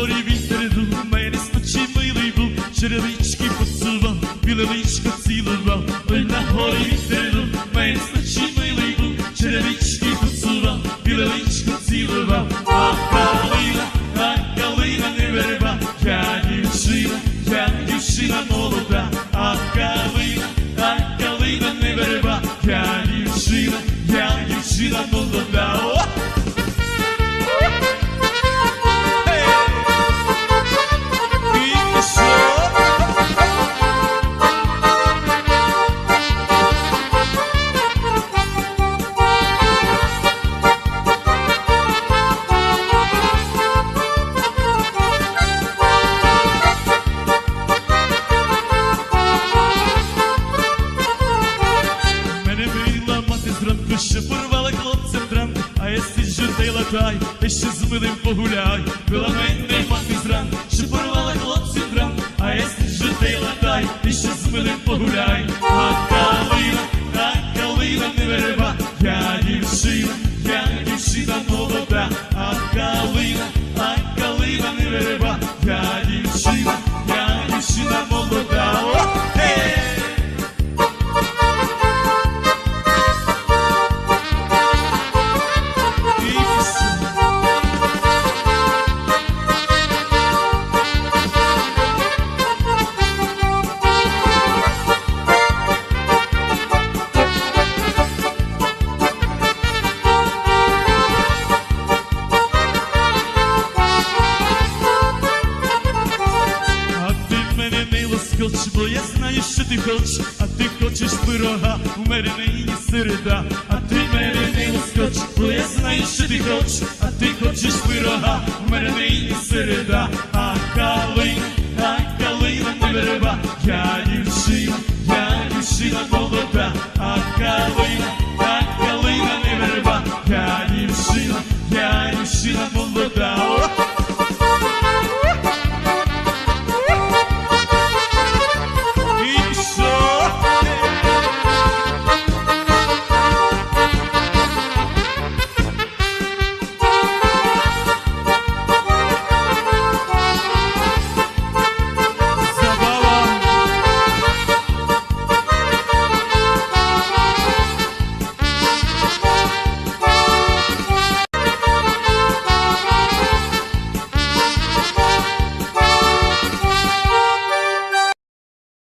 горі вітерну, мене спочивилий був, черевички посував, білевичка цілував, ой на горі вітерну, мене спочивилий був, черевички посував, білевичка й латай, та ще з милим погуляй. Била мене мати зранку, що порвала хлопцем дранку, а я сиджу та латай, та ще з милим погуляй. А калина, а калина не верба, я дівчина, я дівчина молода, а калина, а калина не верба, я дівчина, я дівчина молода. Лоскоч, бо я знаю, що ти хочеш, а ти хочеш пирога, у мене нині середа, а ти мене не ускоч, бо я знаю, що ти хочеш, а ти хочеш пирога, у